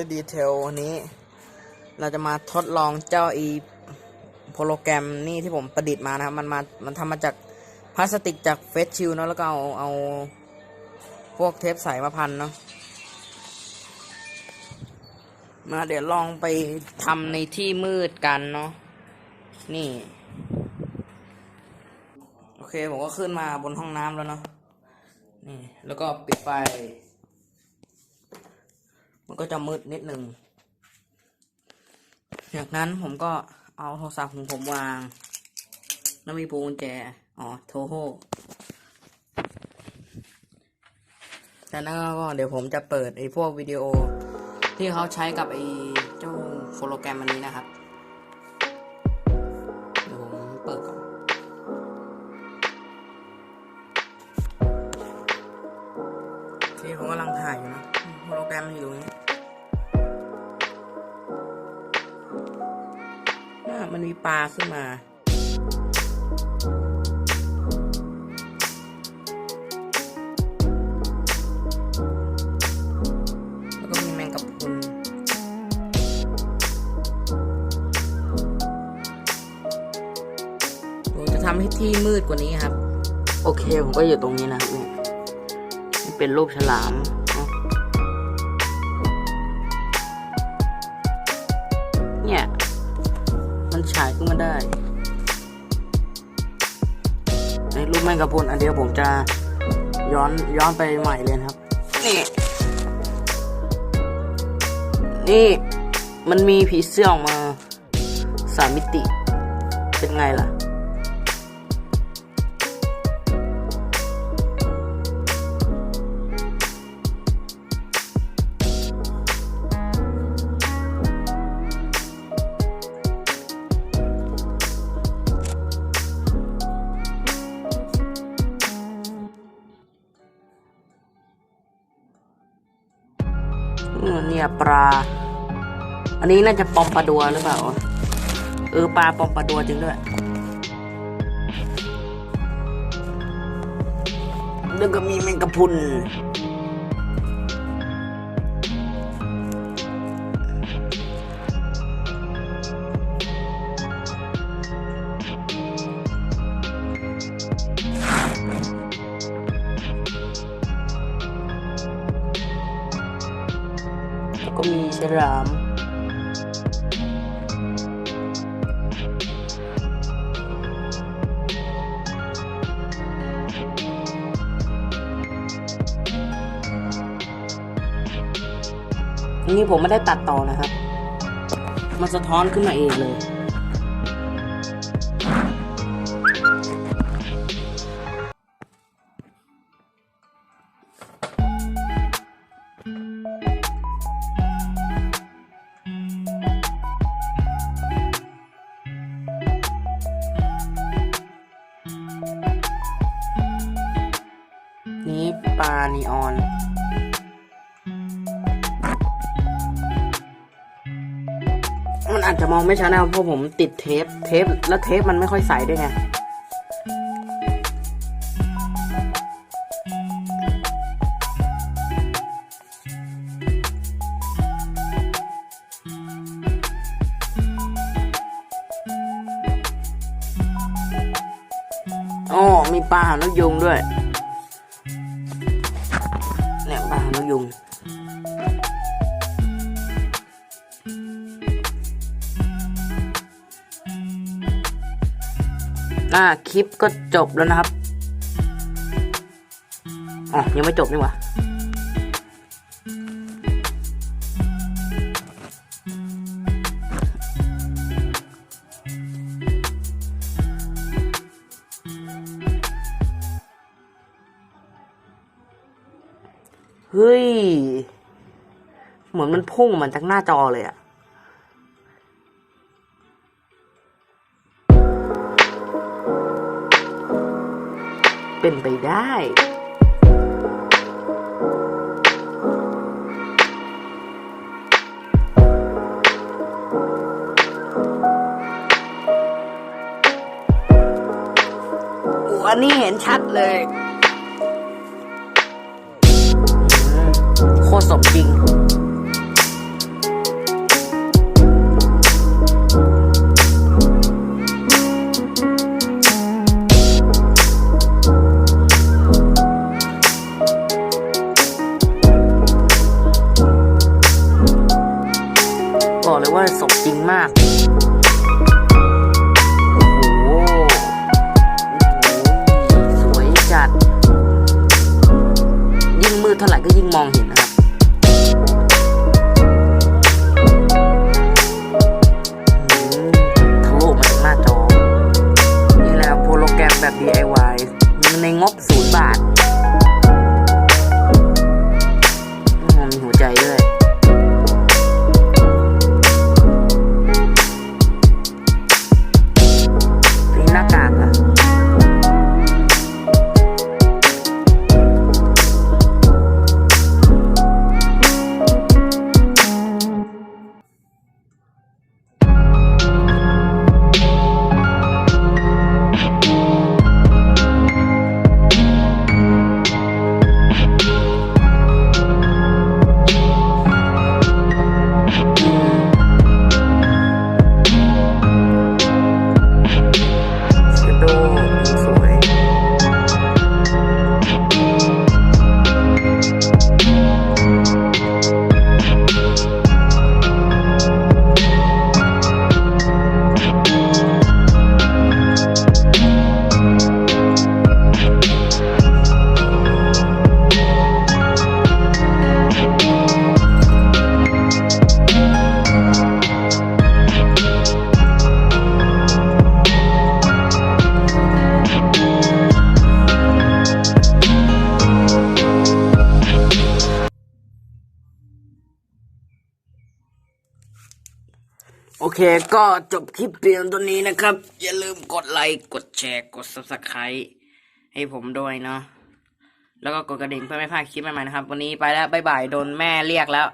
ยดีเทลวันนี้ เราจะมาทดลองเจ้าอีโปรแกรมนี่ที่ผมประดิษฐ์มานะครับ มันมา มันทำมาจากพลาสติกจากเฟสชิลเนาะแล้วก็เอาเอาพวกเทปใสมาพันเนาะมาเดี๋ยวลองไปทำในที่มืดกันเนาะนี่ โอเค ผมก็ขึ้นมาบนห้องน้ำแล้วเนาะนี่ แล้วก็ปิดไฟ มันก็จะมืดนิดหนึ่งจากนั้นผมก็เอาโทรศัพท์ของผมวาง แล้วมีปูกุญแจ อ๋อ โทโฮจากนั้นก็เดี๋ยวผมจะเปิดไอ้พวกวิดีโอที่เขาใช้กับไอ้เจ้าโฟโลแกรมอันนี้นะครับายอยู่นะโปรแกรมมันอยู่ตรงนี้น่ามันมีปลาขึ้นมาแล้วก็มีแมงกะพรุนผมจะทำให้ที่มืดกว่านี้ครับ โอเค ผมก็อยู่ตรงนี้นะครับเนี่ยเป็นรูปฉลาม ได้ในรูปแมงกะพรุนอันเดียวผมจะย้อนย้อนไปใหม่เลยครับ นี่ นี่มันมีผีเสื้อออกมาสามมิติ เป็นไงล่ะ เนี่ยปลา อันนี้น่าจะปอมปลาดัวหรือเปล่า เออปลาปอมปลาดัวจริงด้วยแล้วก็มีแมงกะพรุน ก็มีฉลาม นี่ผมไม่ได้ตัดต่อนะครับ มันสะท้อนขึ้นมาเองเลยานีออนมันอาจจะมองไม่ชัดนะเพราะผมติดเทป เทป แล้วเทปมันไม่ค่อยใสด้วยไง อ๋อ มีปลาหางนกยุงด้วย ยปลาหางนกยุงอ่าคลิปก็จบแล้วนะครับ อ๋อ ยังไม่จบนี่หว่า เฮ้ย เหมือนมันพุ่งมันจากหน้าจอเลยอะเป็นไปได้ อันนี้เห็นชัดเลย ตรสมจริงบอกเลยว่าสมจริงมากเท่าไหร่ก็ยิ่งมองเห็นนะ DIY โอเคก็จบคลิปเพียงตัวนี้นะครับ อย่าลืมกดไลค์กดแชร์กด subscribe ให้ผมด้วยเนาะแล้วก็กดกระดิ่งเพื่อไม่พลาดคลิปใหม่ๆนะครับ วันนี้ไปแล้ว บ๊ายบาย โดนแม่เรียกแล้ว